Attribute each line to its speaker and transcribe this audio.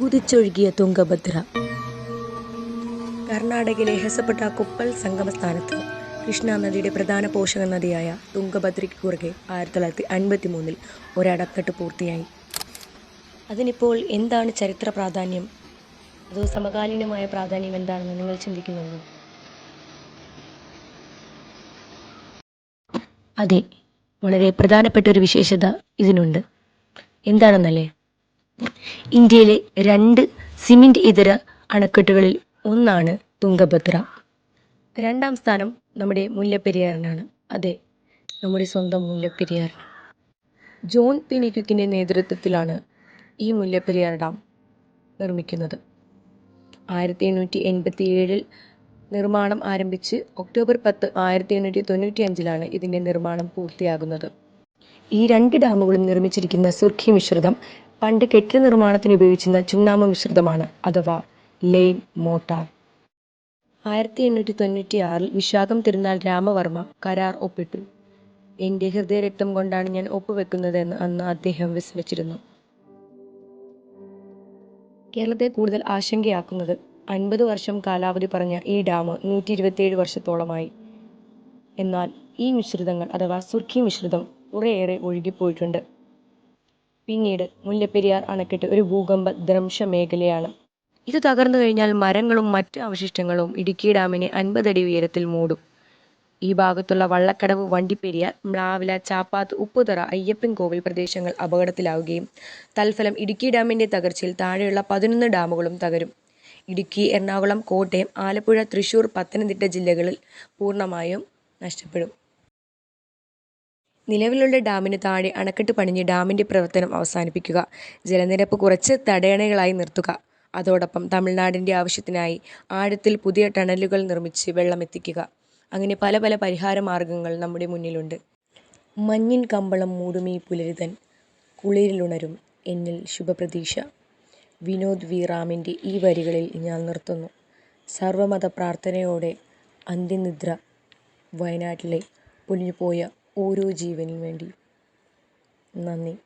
Speaker 1: കുതിച്ചൊഴുകിയ തുംഗഭദ്ര. കർണാടകയിലെ ഹെസപ്പെട്ട കുപ്പൽ സംഗമസ്ഥാനത്ത് കൃഷ്ണ നദിയുടെ പ്രധാന പോഷക നദിയായ തുംഗഭദ്രയ്ക്ക് കുറുകെ ആയിരത്തി തൊള്ളായിരത്തി അൻപത്തി മൂന്നിൽ ഒരടക്കെട്ട് പൂർത്തിയായി. അതിനിപ്പോൾ എന്താണ് ചരിത്ര പ്രാധാന്യം? അതോ സമകാലീനമായ പ്രാധാന്യം എന്താണെന്ന് നിങ്ങൾ ചിന്തിക്കുന്നുണ്ടോ? അതെ വളരെ പ്രധാനപ്പെട്ട ഒരു വിശേഷത ഇതിനുണ്ട്. എന്താണെന്നല്ലേ? ഇന്ത്യയിലെ രണ്ട് സിമെന്റ് ഇതര അണക്കെട്ടുകളിൽ ഒന്നാണ് തുങ്കഭദ്ര രണ്ടാം സ്ഥാനം നമ്മുടെ മുല്ലപ്പെരിയാറിനാണ്. അതെ നമ്മുടെ സ്വന്തം മുല്ലപ്പെരിയാർ. ജോൺ പിനിക്യുക്കിന്റെ നേതൃത്വത്തിലാണ് ഈ മുല്ലപ്പെരിയാർ ഡാം നിർമ്മിക്കുന്നത്. ആയിരത്തി എണ്ണൂറ്റി എൺപത്തി ഏഴിൽ നിർമ്മാണം ആരംഭിച്ച് ഒക്ടോബർ പത്ത് ആയിരത്തി എണ്ണൂറ്റി തൊണ്ണൂറ്റി അഞ്ചിലാണ് ഇതിന്റെ നിർമ്മാണം പൂർത്തിയാകുന്നത്. ഈ രണ്ട് ഡാമുകളും നിർമ്മിച്ചിരിക്കുന്ന സുർഖി മിശ്രിതം പണ്ട് കെട്ടിട നിർമ്മാണത്തിന് ഉപയോഗിച്ചിരുന്ന ചുണ്ണാമ്പ് മിശ്രിതമാണ് അഥവാ ലെയിൻ മോട്ടാർ ആയിരത്തി എണ്ണൂറ്റി തൊണ്ണൂറ്റി ആറിൽ വിശാഖം തിരുനാൾ രാമവർമ്മ കരാർ ഒപ്പിട്ടു. എന്റെ ഹൃദയരക്തം കൊണ്ടാണ് ഞാൻ ഒപ്പുവെക്കുന്നതെന്ന് അന്ന് അദ്ദേഹം വിസ്മരിച്ചിരുന്നു. കേരളത്തെ കൂടുതൽ ആശങ്കയാക്കുന്നത് അൻപത് വർഷം കാലാവധി പറഞ്ഞ ഈ ഡാം നൂറ്റി ഇരുപത്തിയേഴ് വർഷത്തോളമായി. എന്നാൽ ഈ മിശ്രിതങ്ങൾ അഥവാ സുർഖി മിശ്രിതം കുറേയേറെ ഒഴുകിപ്പോയിട്ടുണ്ട്. പിന്നീട് മുല്ലപ്പെരിയാർ അണക്കെട്ട് ഒരു ഭൂകമ്പ ദ്രംശ മേഖലയാണ് ഇത് തകർന്നു കഴിഞ്ഞാൽ മരങ്ങളും മറ്റ് അവശിഷ്ടങ്ങളും ഇടുക്കി ഡാമിനെ അൻപതടി ഉയരത്തിൽ മൂടും. ഈ ഭാഗത്തുള്ള വള്ളക്കടവ് വണ്ടിപ്പെരിയാർ മ്ലാവില ചാപ്പാത്ത് ഉപ്പുതറ അയ്യപ്പൻ കോവിൽ പ്രദേശങ്ങൾ അപകടത്തിലാവുകയും തൽഫലം ഇടുക്കി ഡാമിന്റെ തകർച്ചയിൽ താഴെയുള്ള പതിനൊന്ന് ഡാമുകളും തകരും. ഇടുക്കി എറണാകുളം കോട്ടയം ആലപ്പുഴ തൃശൂർ പത്തനംതിട്ട ജില്ലകളിൽ പൂർണമായും നഷ്ടപ്പെടും. നിലവിലുള്ള ഡാമിന് താഴെ അണക്കെട്ട് പണിഞ്ഞ് ഡാമിന്റെ പ്രവർത്തനം അവസാനിപ്പിക്കുക. ജലനിരപ്പ് കുറച്ച് തടയണകളായി നിർത്തുക. അതോടൊപ്പം തമിഴ്നാടിന്റെ ആവശ്യത്തിനായി ആഴത്തിൽ പുതിയ ടണലുകൾ നിർമ്മിച്ച് വെള്ളമെത്തിക്കുക. അങ്ങനെ പല പല പരിഹാര മാർഗങ്ങൾ നമ്മുടെ മുന്നിലുണ്ട്. മഞ്ഞിൻ കമ്പളം മൂടുമീ പുലരുതൻ. കുളിരിലുണരും എന്നിൽ ശുഭപ്രതീക്ഷ. വിനോദ് വി. റാമിന്റെ ഈ വരികളിൽ ഞാൻ നിർത്തുന്നു. സർവമത പ്രാർത്ഥനയോടെ അന്ത്യനിദ്ര വയനാട്ടിലെ പൊലിഞ്ഞുപോയ ഓരോ ജീവനും വേണ്ടി. നന്ദി.